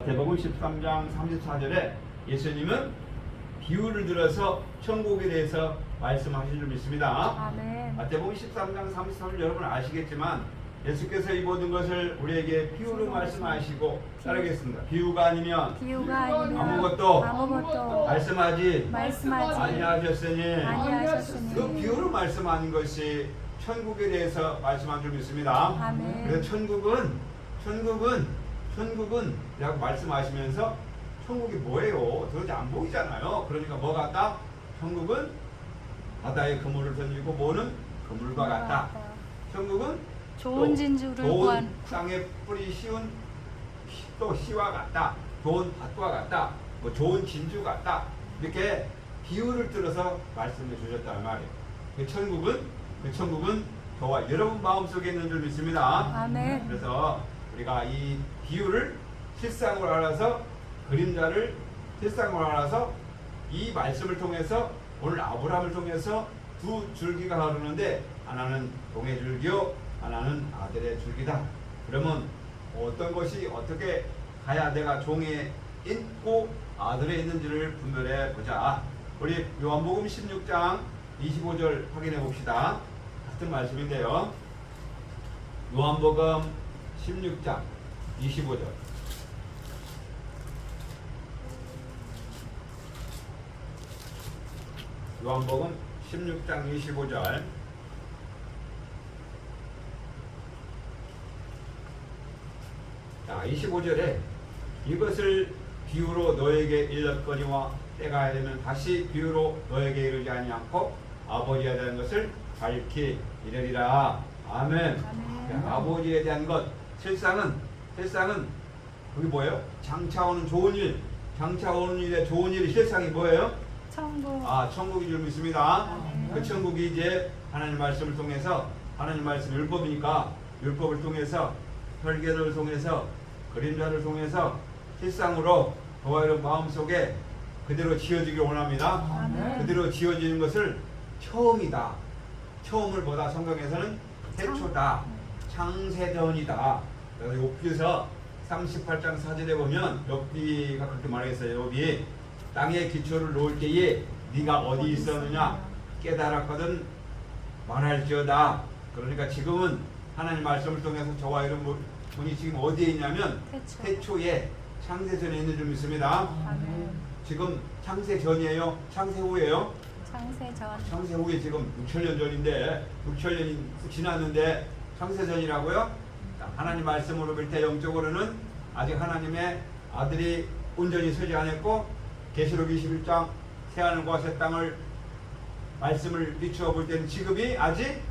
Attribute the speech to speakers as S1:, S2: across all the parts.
S1: 마태복음 13장 34절에 예수님은 비유를 들어서 천국에 대해서 말씀하신 줄 믿습니다.
S2: 아멘.
S1: 마태복음 13장 33절 여러분 아시겠지만 예수께서 이 모든 것을 우리에게 비유로 말씀하시고 따르겠습니다. 비유가 아니면
S2: 비유가 아니면
S1: 아무것도
S2: 아무것도
S1: 말씀하지
S2: 말씀하지
S1: 아니하셨으니
S2: 아니하셨으니
S1: 그 비유로 말씀하는 것이 천국에 대해서 말씀한 줄 믿습니다.
S2: 아멘.
S1: 그래서 천국은 천국은 천국은 라고 말씀하시면서 천국이 뭐예요? 도대체 안 보이잖아요. 그러니까 뭐 같다? 천국은 바다에 그물을 던지고 뭐는 그물과 같다. 천국은
S2: 좋은
S1: 또
S2: 진주를 구한
S1: 땅에 뿌리 씌운 시- 또 씨와 같다. 좋은 밭과 같다. 뭐 좋은 진주 같다. 이렇게 비유를 들어서 말씀해 주셨단 말이에요. 그 천국은 그 천국은 저와 여러분 마음속에 있는 줄 믿습니다.
S2: 아멘.
S1: 그래서 우리가 이 비유를 실상으로 알아서 그림자를 실상으로 알아서 이 말씀을 통해서 오늘 아브라함을 통해서 두 줄기가 흐르는데 하나는 동의 줄기요 하나는 아들의 줄기다. 그러면 어떤 것이 어떻게 가야 내가 종에 있고 아들에 있는지를 분별해 보자. 우리 요한복음 16장 25절 확인해 봅시다. 같은 말씀인데요. 요한복음 16장 25절. 요한복음 16장 25절. 자, 25절에 이것을 비유로 너에게 일렀거니와 때가 되면 다시 비유로 너에게 이르지 아니않고 아버지에 대한 것을 밝히 이르리라. 아멘.
S2: 아멘.
S1: 자, 아버지에 대한 것 실상은 실상은 그게 뭐예요? 장차 오는 좋은 일, 장차 오는 일의 좋은 일이 실상이 뭐예요?
S2: 천국
S1: 아, 천국인 줄 믿습니다.
S2: 아멘.
S1: 그 천국이 이제 하나님 말씀을 통해서 하나님 말씀 율법이니까 율법을 통해서 혈계를 통해서 그림자를 통해서 실상으로 저와 여러분 마음속에 그대로 지어지길 원합니다.
S2: 아멘.
S1: 그대로 지어지는 것을 처음이다. 처음을 보다 성경에서는 태초다. 창세전이다. 욥기서 38장 4절에 보면 욥기가 그렇게 말했어요. 욥이 땅에 기초를 놓을 때에 네가 어디 있었느냐 깨달았거든 말할지어다. 그러니까 지금은 하나님 말씀을 통해서 저와 여러분 분이 지금 어디에 있냐면
S2: 태초.
S1: 태초에 창세 전에 있는 줄 믿습니다.
S2: 아멘.
S1: 지금 창세 전이에요? 창세 후예요?
S2: 창세 전
S1: 창세 후에 지금 6천년 전인데 6천년이 지났는데 창세 전이라고요? 자, 하나님 말씀으로 볼 때 영적으로는 아직 하나님의 아들이 온전히 서지 않았고 계시록 21장 새하늘과 새 땅을 말씀을 비추어 볼 때는 지금이 아직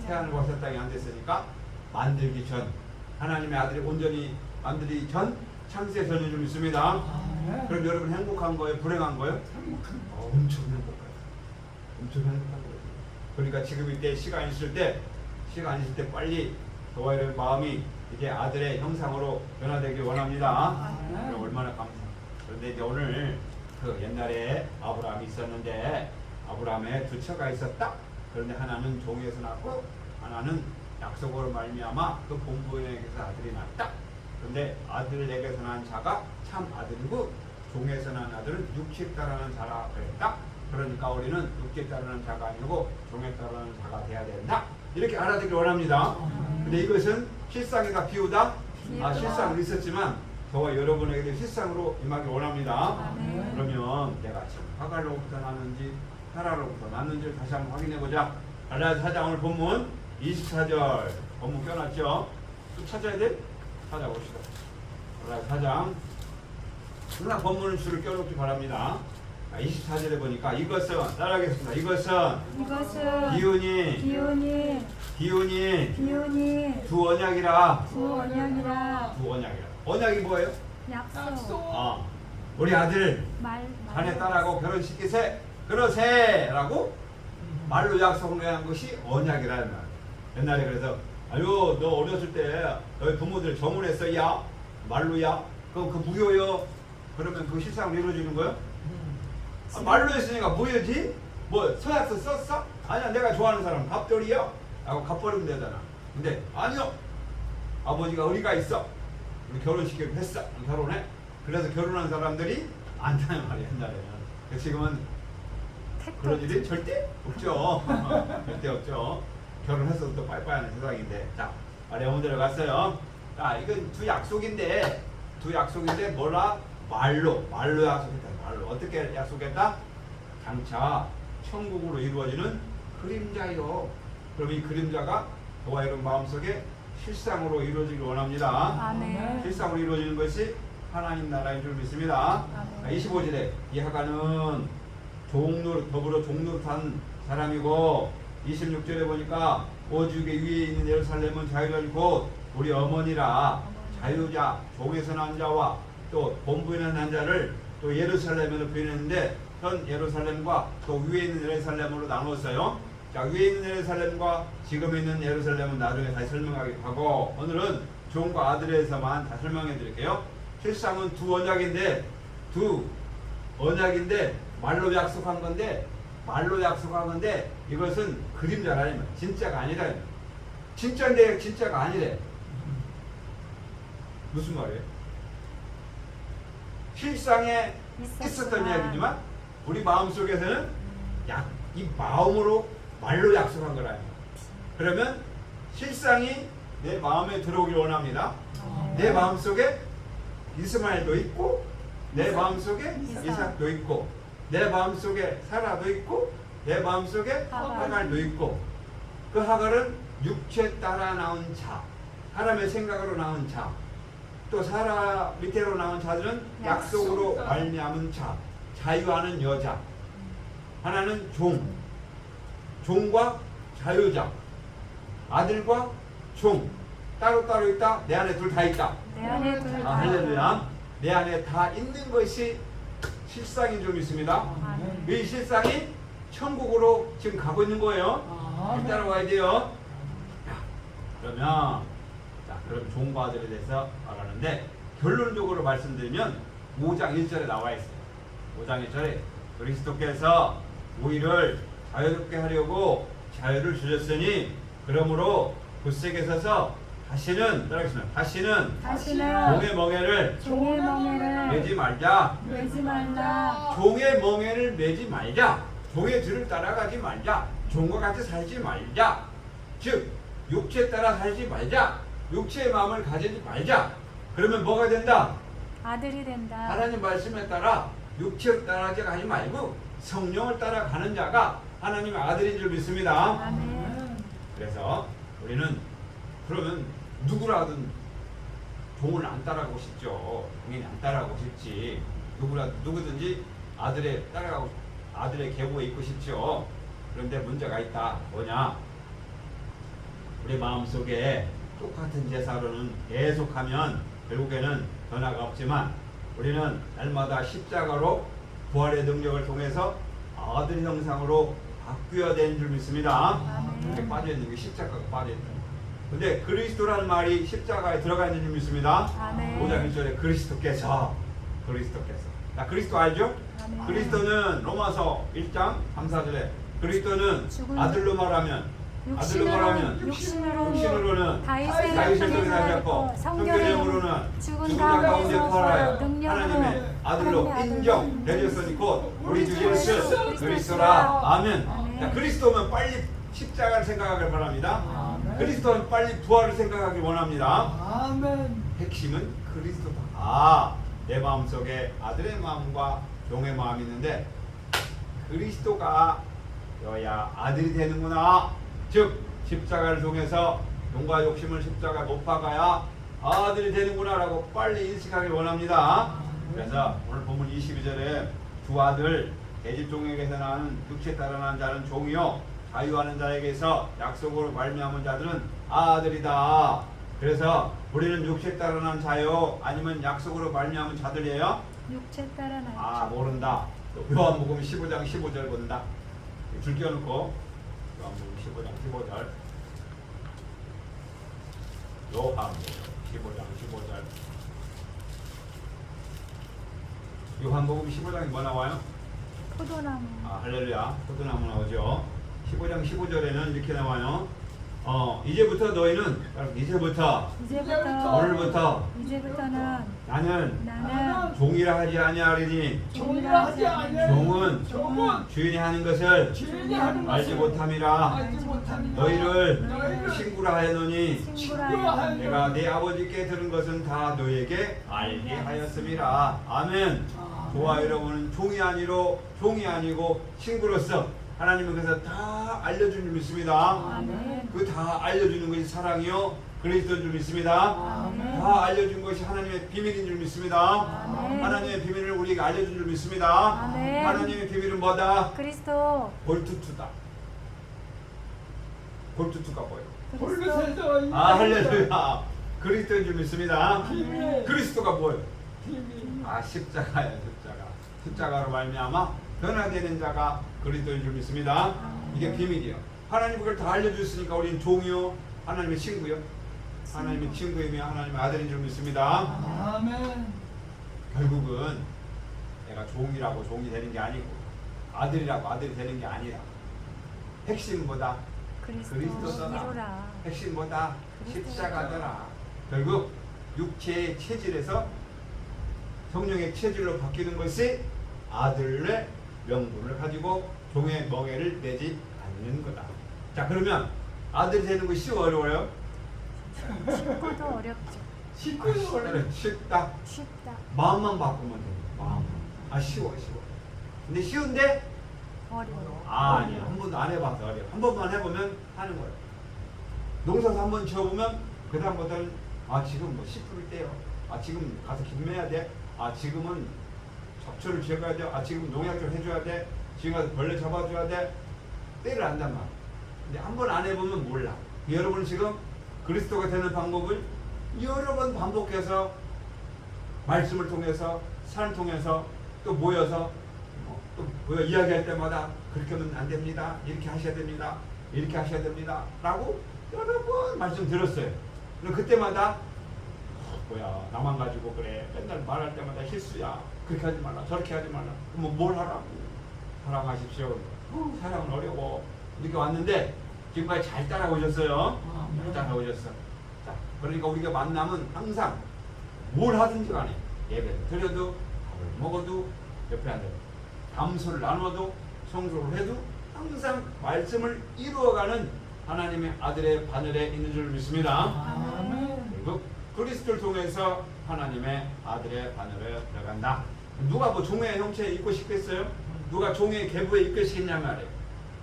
S1: 새하늘과 새 땅이 안 됐으니까 만들기 전 하나님의 아들이 온전히 만들기 전 창세 전인 줄 믿습니다. 그럼 여러분 행복한 거예요? 불행한 거예요? 어, 엄청 행복해요. 엄청 행복한 거예요. 그러니까 지금 이때 시간 있을 때 시간 있을 때 빨리 저와 여러분 마음이 이제 아들의 형상으로 변화되길 원합니다. 그럼 얼마나 감사. 그런데 이제 오늘 그 옛날에 아브라함이 있었는데 아브라함의 두 처가 있었다. 그런데 하나는 종에서 낳고 하나는 약속으로 말미암아 그 본부에게서 아들이 낳았다. 그런데 아들에게서 난 자가 참 아들이고 종에서 난 아들은 육체 따르는 자라 그랬다. 그러니까 우리는 육체 따르는 자가 아니고 종에 따르는 자가 돼야 된다. 이렇게 알아듣길 원합니다. 근데 이것은 실상이다 비유다. 아. 실상은 있었지만 저와 여러분에게도 실상으로 임하기 원합니다.
S2: 아멘.
S1: 그러면 내가 지금 화갈로부터 났는지 하라로부터 났는지를 다시 한번 확인해 보자. 갈라디아 사장 오늘 본문 24절 본문 껴놨죠? 또 찾아야 돼? 찾아봅시다. 갈라디아 사장 항상 본문을 줄을 껴놓기 바랍니다. 24절에 보니까 이것은 따라하겠습니다. 이것은
S2: 이것은
S1: 기운이
S2: 기운이
S1: 기운이
S2: 기운이
S1: 두 언약이라.
S2: 두 언약이라.
S1: 두 언약이라. 언약이 뭐예요?
S2: 약속.
S1: 아 우리 아들
S2: 말
S1: 자네 딸하고 결혼시키세. 그러세라고 말로 약속을 한 것이 언약이라는 말. 옛날에 그래서 아유 너 어렸을 때 너희 부모들 정혼했어야? 말로야? 그럼 그 무효요? 그러면 그 실상으로 이루어지는 거요? 아, 말로 했으니까 뭐였지? 뭐 서약서 썼어? 아니야 내가 좋아하는 사람 갑돌이요 라고 갚버리면 되잖아 근데 아니요 아버지가 의리가 있어 우리 결혼시키기로 했어. 결혼해. 그래서 결혼한 사람들이 많다는 말이야 옛날에는. 지금은 그런 일이 절대 없죠. 절대 없죠. 결혼해서 또 빠이빠이하는 세상인데. 자, 말이 어머니로 갔어요. 자, 이건 두 약속인데, 두 약속인데 뭐라? 말로, 말로 약속했다. 말로 어떻게 약속했다? 장차 천국으로 이루어지는 그림자요. 그럼 이 그림자가 저와 여러분 마음속에 실상으로 이루어지길 원합니다.
S2: 아멘.
S1: 실상으로 이루어지는 것이 하나님 나라인 줄 믿습니다.
S2: 아멘.
S1: 25절에 이 하가는 종노릇 더불어 종노릇한 사람이고 26절에 보니까 오죽의 위에 있는 예루살렘은 자유자니 곧 우리 어머니라 자유자 종에서 난 자와 또 본부에 난 자를 또 예루살렘으로 표현했는데 현 예루살렘과 또 위에 있는 예루살렘으로 나누었어요. 자 위에 있는 예루살렘과 지금 있는 예루살렘은 나중에 다시 설명하기로 하고 오늘은 종과 아들에서만 다 설명해 드릴게요. 실상은 두 언약인데 두 언약인데 말로 약속한 건데 말로 약속한 건데 이것은 그림자라는 말 진짜가 아니라 진짜인데 진짜가 아니래 무슨 말이에요? 실상에 있었던 이야기지만 우리 마음 속에서는 약, 이 마음으로 말로 약속한 거라요. 그러면 실상이 내 마음에 들어오길 원합니다. 내 마음 속에 이스마엘도 있고 내 마음 속에
S2: 이삭.
S1: 이삭도 있고 내 마음 속에 사라도 있고 내 마음 속에
S2: 하갈.
S1: 하갈도 있고. 그 하갈은 육체 따라 나온 자 하나님의 생각으로 나온 자 또 사라 밑으로 나온 자들은 약속으로
S2: 약속.
S1: 말미암은 자 자유하는 여자 하나는 종 종과 자유자 아들과 종 따로 따로 있다 내 안에 둘 다 있다
S2: 내 안에 둘
S1: 아, 할렐루야. 내 안에 다 있는 것이 실상인 줄 믿습니다.
S2: 아멘.
S1: 이 실상이 천국으로 지금 가고 있는 거예요. 따라와야 돼요. 자, 그러면 자, 그럼 종과 아들에 대해서 말하는데 결론적으로 말씀드리면 5장 1절에 나와 있어요. 5장 1절에 그리스도께서 우리를 자유롭게 하려고 자유를 주셨으니 그러므로 굳세게 서서 다시는 따라하겠습니다. 다시는
S2: 다시는
S1: 종의 멍에를
S2: 종의 멍에를
S1: 매지 말자.
S2: 매지 말라.
S1: 종의 멍에를 매지 말자. 종의 뒤를 따라가지 말자. 종과 같이 살지 말자. 즉 육체 따라 살지 말자. 육체의 마음을 가지지 말자. 그러면 뭐가 된다?
S2: 아들이 된다.
S1: 하나님 말씀에 따라 육체를 따라가지 가지 말고 성령을 따라가는 자가 하나님의 아들인 줄 믿습니다.
S2: 아멘.
S1: 그래서 우리는 그러면 누구라든 종을 안 따라가고 싶죠. 당연히 안 따라가고 싶지. 누구라 누구든지 아들의 따라가고 아들의 계보에 있고 싶죠. 그런데 문제가 있다. 뭐냐? 우리 마음 속에 똑같은 제사로는 계속하면 결국에는 변화가 없지만 우리는 날마다 십자가로 부활의 능력을 통해서 아들 형상으로 바뀌어야 되는 줄 믿습니다.
S2: 아멘.
S1: 이렇게 빠져 있는 게 십자가가 빠져 있다. 근데 그리스도라는 말이 십자가에 들어가 있는 줄 믿습니다.
S2: 아멘.
S1: 5장 1절에 그리스도께서 그리스도께서 나 그리스도 알죠?
S2: 아멘.
S1: 그리스도는 로마서 1장 3, 4절에 그리스도는 아들로 말하면
S2: 육신으로
S1: 육신으로는
S2: 다윗의 살고 성전의
S1: 성전으로는
S2: 죽은
S1: 가운데
S2: 가운데서
S1: 부활하여 하나님의 아들로
S2: 하나님의
S1: 인정
S2: 아들로
S1: 내렸으니 곧 우리 주
S2: 예수
S1: 그리스도라 아멘
S2: 아멘.
S1: 자, 그리스도면 빨리 십자가를 생각하길 바랍니다
S3: 아멘.
S1: 그리스도는 빨리 부활을 생각하길 원합니다
S3: 아멘.
S1: 핵심은 그리스도다. 아, 내 마음속에 아들의 마음과 종의 마음이 있는데 그리스도가 여야 아들이 되는구나. 즉 십자가를 통해서 용과 욕심을 십자가 못 박아야 아들이 되는구나라고 빨리 인식하길 원합니다. 그래서 오늘 본문 22절에 두 아들 계집 종에게서 나는 육체 따라 난 자는 종이요 자유하는 자에게서 약속으로 말미암은 자들은 아들이다. 그래서 우리는 육체 따라 난 자요 아니면 약속으로 말미암은 자들이에요?
S2: 육체 따라 나.
S1: 아 모른다. 또 요한복음 15장 15절 본다. 줄 끼워놓고 15장 15절. 요한복음 15장 15절. 요한복음 15장이 뭐 나와요?
S2: 포도나무.
S1: 아, 할렐루야. 포도나무 나오죠. 15장 15절에는 이렇게 나와요. 어 이제부터 너희는 이제부터
S2: 이제부터
S1: 오늘부터
S2: 이제부터는
S1: 나는
S2: 나는
S1: 종이라 하지 아니하리니
S3: 종이라 하지 아니하니
S1: 종은
S3: 종은
S1: 주인이 하는 것을
S3: 주인이 하는
S1: 알지
S3: 것을
S1: 못함이라.
S3: 알지 못함이라.
S1: 너희를
S3: 너희를
S1: 친구라 하였노니
S2: 친구라
S3: 친구라
S1: 내가 내 아버지께 들은 것은 다 너희에게 알게 하였음이라. 아멘. 좋아 여러분은 종이 아니로 종이 아니고 친구로서 하나님은 그래서 다 알려준 줄 믿습니다. 그 다 알려주는 것이 사랑이요 그리스도인 줄 믿습니다.
S2: 아멘.
S1: 다 알려준 것이 하나님의 비밀인 줄 믿습니다.
S2: 아멘.
S1: 하나님의 비밀을 우리에게 알려준 줄 믿습니다.
S2: 아멘.
S1: 하나님의 비밀은 뭐다?
S2: 그리스도.
S1: 볼투투다. 볼투투가 뭐예요?
S2: 그리스도.
S1: 아 할렐루야. 그리스도인 줄 믿습니다.
S3: 비밀.
S1: 그리스도가 뭐예요?
S3: 비밀.
S1: 아 십자가야 십자가. 십자가로 말미암아 변화되는 자가 그리스도인 줄 믿습니다. 이게 비밀이요. 하나님 그걸 다 알려주셨으니까 우리는 종이요 하나님의 친구요 하나님의 친구이며 하나님의 아들인 줄 믿습니다.
S3: 아멘.
S1: 결국은 내가 종이라고 종이 되는 게 아니고 아들이라고 아들이 되는 게 아니라 핵심보다?
S2: 그리스도
S1: 그리스도더라.
S2: 이루라.
S1: 핵심보다? 십자가더라. 결국 육체의 체질에서 성령의 체질로 바뀌는 것이 아들의 명분을 가지고 종의 멍에를 내지 않는 거다. 자 그러면 아들이 되는 것이 쉬워 어려워요?
S2: 쉽고도 어렵죠
S1: 아,
S3: 식구는 원래
S1: 쉽다. 쉽다.
S2: 쉽다
S1: 마음만 바꾸면 돼. 마음. 아 쉬워 쉬워. 근데 쉬운데
S2: 어려워
S1: 아 아니야 한 번도 안 해봐서 어려. 한 번만 해보면 하는 거예요. 농사서 한번 지어보면 그 다음부터는 아 지금 뭐씨 뿌릴 때요. 아 지금 가서 김매야 돼. 아 지금은 잡초를 지어가야 돼. 아 지금 농약 좀 해줘야 돼. 지금 가서 벌레 잡아줘야 돼. 때를 안단 말이야. 근데 한 번 안 해보면 몰라. 여러분 지금 그리스도가 되는 방법을 여러 번 반복해서 말씀을 통해서 산을 통해서 또 모여서 어, 또 모여 이야기할 때마다 그렇게 하면 안 됩니다. 이렇게 하셔야 됩니다. 이렇게 하셔야 됩니다. 라고 여러 번 말씀 들었어요. 그럼 그때마다 어, 뭐야 나만 가지고 그래 맨날 말할 때마다 실수야 그렇게 하지 말라 저렇게 하지 말라. 그럼 뭘 하라고? 사랑하십시오. 어, 사랑은 어려워. 이렇게 왔는데 지금까지 잘 따라오셨어요. 잘 따라오셨어. 자 그러니까 우리가 만나면 항상 뭘 하든지 간에 예배를 드려도 밥을 먹어도 옆에 앉아 담소를 나눠도 성소를 해도 항상 말씀을 이루어가는 하나님의 아들의 바늘에 있는 줄 믿습니다. 그리고 그리스도를 통해서 하나님의 아들의 바늘에 들어간다. 누가 뭐 종의 형체에 있고 싶겠어요? 누가 종의 계보에 있고 싶겠냐 말이에요.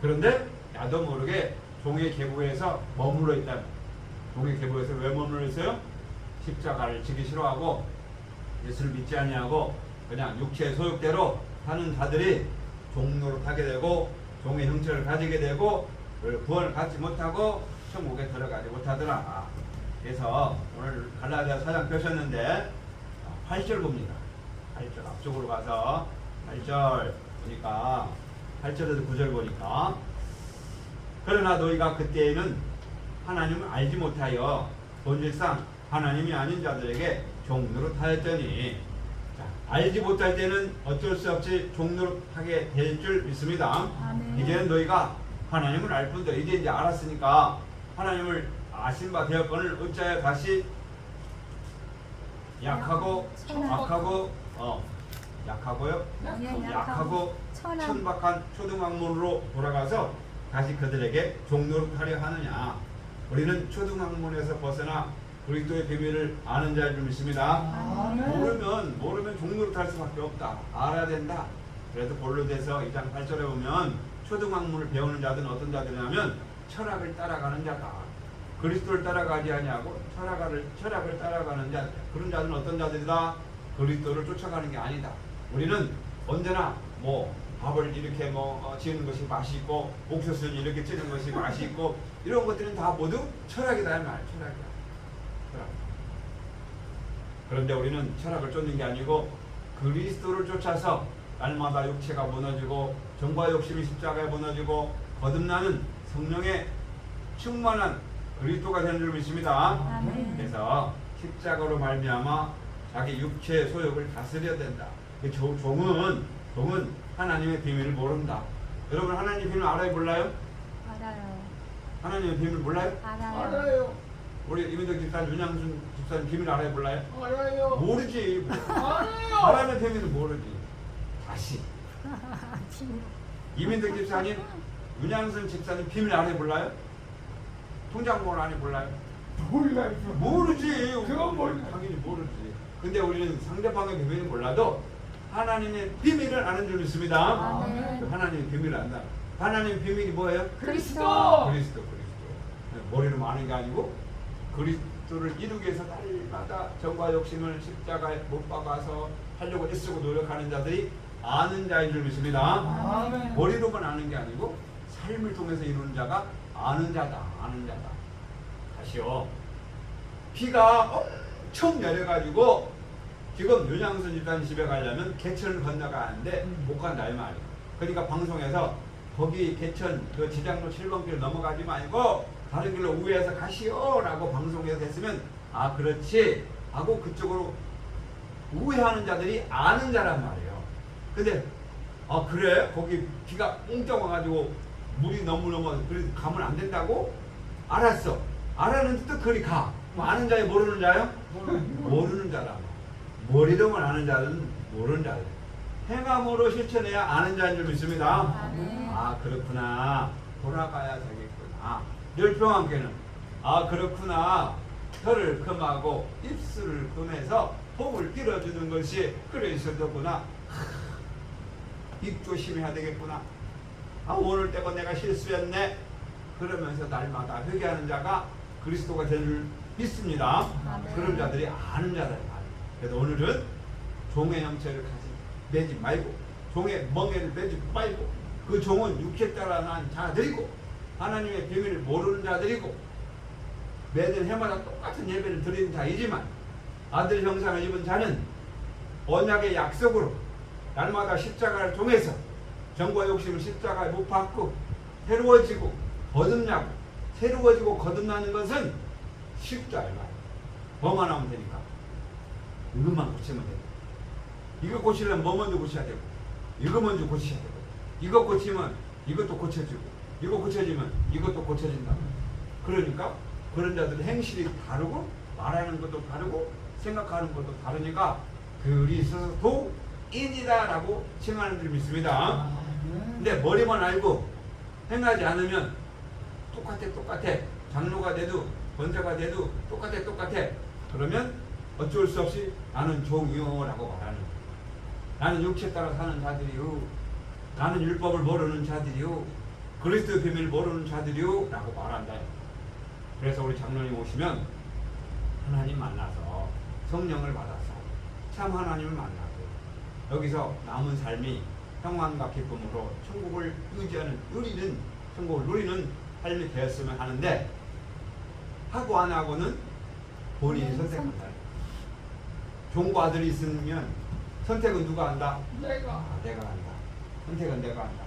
S1: 그런데 나도 모르게 종의 계보에서 머물러 있다. 종의 계보에서 왜 머물러 있어요? 십자가를 지기 싫어하고 예수를 믿지 아니하고 그냥 육체의 소욕대로 사는 자들이 종로로 타게 되고 종의 형체를 가지게 되고 그 구원을 갖지 못하고 천국에 들어가지 못하더라. 그래서 오늘 갈라디아 사장 펴셨는데 8절 봅니다. 8절 앞쪽으로 가서 8절 보니까 8절에서 9절 보니까 그러나 너희가 그때에는 하나님을 알지 못하여 본질상 하나님이 아닌 자들에게 종로로 타였더니 자, 알지 못할 때는 어쩔 수 없이 종로로 타게 될 줄 믿습니다.
S2: 아멘.
S1: 이제는 너희가 하나님을 알 뿐더 이제 이제 알았으니까 하나님을 아신 바 되었거늘 어찌하여 다시 약하고. 악하고 어 약하고요
S2: 예,
S1: 약하고 천박한 초등학문으로 돌아가서 다시 그들에게 종로를 하려 하느냐 우리는 초등학문에서 벗어나 그리스도의 비밀을 아는 자를 믿습니다 모르면 모르면 종로를 탈 수밖에 없다. 알아야 된다. 그래서 본로돼서 2장 8절에 보면 초등학문을 배우는 자들은 어떤 자들이냐면 철학을 따라가는 자다. 그리스도를 따라가지 아니하고 철학을 철학을 따라가는 자. 그런 자들은 어떤 자들이다? 그리스도를 쫓아가는 게 아니다. 우리는 언제나 뭐 밥을 이렇게 뭐 어, 지는 것이 맛있고 옥수수를 이렇게 찌는 것이 맛있고 이런 것들은 다 모두 철학이다 이 말. 철학이야. 철학. 그런데 우리는 철학을 쫓는 게 아니고 그리스도를 쫓아서 날마다 육체가 무너지고 정과 욕심이 십자가에 무너지고 거듭나는 성령의 충만한 그리스도가 되는 줄 믿습니다.
S2: 아멘.
S1: 그래서 십자가로 말미암아 자기 육체의 소욕을 다스려야 된다. 그 조- 종은 종은 하나님의 비밀을 모른다. 여러분 하나님 비밀 알아요 몰라요?
S2: 알아요
S1: 하나님의 비밀 몰라요?
S2: 알아요.
S3: 알아요.
S1: 우리 이민덕 집사님, 윤양순 집사님 비밀 알아요? 몰라요?
S3: 알아요.
S1: 모르지.
S3: 알아요.
S1: 하나님의 비밀을 모르지. 다시. 이민덕 집사님, 윤양순 집사님 비밀 알아요? 몰라요? 통장번호 안에 몰라요?
S3: 몰라요.
S1: 모르지.
S3: 그건 몰라.
S1: 당연히 모르지. 근데 우리는 상대방의 비밀을 몰라도 하나님의 비밀을 아는 줄 믿습니다.
S2: 아멘.
S1: 그 하나님의 비밀을 안다. 하나님의 비밀이 뭐예요?
S3: 그리스도.
S1: 그리스도, 그리스도. 머리로 아는 게 아니고 그리스도를 이루기 위해서 날마다 정과 욕심을 십자가에 못 박아서 하려고 애쓰고 노력하는 자들이 아는 자인 줄 믿습니다.
S3: 아멘.
S1: 머리로만 아는 게 아니고 삶을 통해서 이루는 자가 아는 자다. 아는 자다. 다시요. 비가 엄청 내려가지고 지금 윤양순 집사님 집에 가려면 개천을 건너가는데 못 간다 이 말이에요. 그러니까 방송에서 거기 개천 그 지장로 7번 길 넘어가지 말고 다른 길로 우회해서 가시오라고 방송에서 했으면 아 그렇지 하고 그쪽으로 우회하는 자들이 아는 자란 말이에요. 근데 아 그래 거기 비가 꽁쩍 와가지고 물이 너무 넘어 그래도 가면 안 된다고? 알았어. 알았는데 또 그리 가. 그럼 아는 자야 모르는 자요? 모르는 자라 머리로만 아는 자는 모르는 자들 행함으로 실천해야 아는 자인 줄 믿습니다.
S2: 아
S1: 그렇구나. 돌아가야 되겠구나. 열평한께는 아 그렇구나. 혀를 금하고 입술을 금해서 복을 빌어주는 것이 그리스도구나. 입 조심해야 되겠구나. 아 오늘 때가 내가 실수했네. 그러면서 날마다 회개하는 자가 그리스도가 될줄 믿습니다.
S2: 아멘.
S1: 그런 자들이 아는 자다. 그래서 오늘은 종의 형체를 가지 매지 말고 종의 멍에를 매지 말고 그 종은 육체 따라 난 자들이고 하나님의 비밀을 모르는 자들이고 매년 해마다 똑같은 예배를 드리는 자이지만 아들 형상을 입은 자는 언약의 약속으로 날마다 십자가를 통해서 정과 욕심을 십자가에 못 박고 새로워지고 거듭나고 새로워지고 거듭나는 것은 이 말. 뭐만 하면 되니까 이것만 고치면 돼. 이거 고치려면 뭐 먼저 고쳐야 되고 이거 먼저 고치셔야 되고 이거 고치면 이것도 고쳐지고 이거 고쳐지면 이것도 고쳐진다. 그러니까 그런 자들 행실이 다르고 말하는 것도 다르고 생각하는 것도 다르니까 그리스도 인이다라고 칭하는 줄 믿습니다. 근데 머리만 알고 행하지 않으면 똑같아 똑같아. 장로가 돼도 권사가 돼도 똑같아 똑같아. 그러면 어쩔 수 없이 나는 종이요라고 말하는 거예요. 나는 육체 따라 사는 자들이요. 나는 율법을 모르는 자들이요. 그리스도의 비밀을 모르는 자들이요. 라고 말한다. 그래서 우리 장로님 오시면 하나님 만나서 성령을 받아서 참 하나님을 만나고 여기서 남은 삶이 평안과 기쁨으로 천국을 유지하는 누리는 천국을 누리는 삶이 되었으면 하는데 하고 안 하고는 본인이
S2: 네,
S1: 선택한다. 종과 아들이 있으면 선택은 누가 한다?
S3: 내가
S1: 아, 내가 한다. 선택은 내가 한다.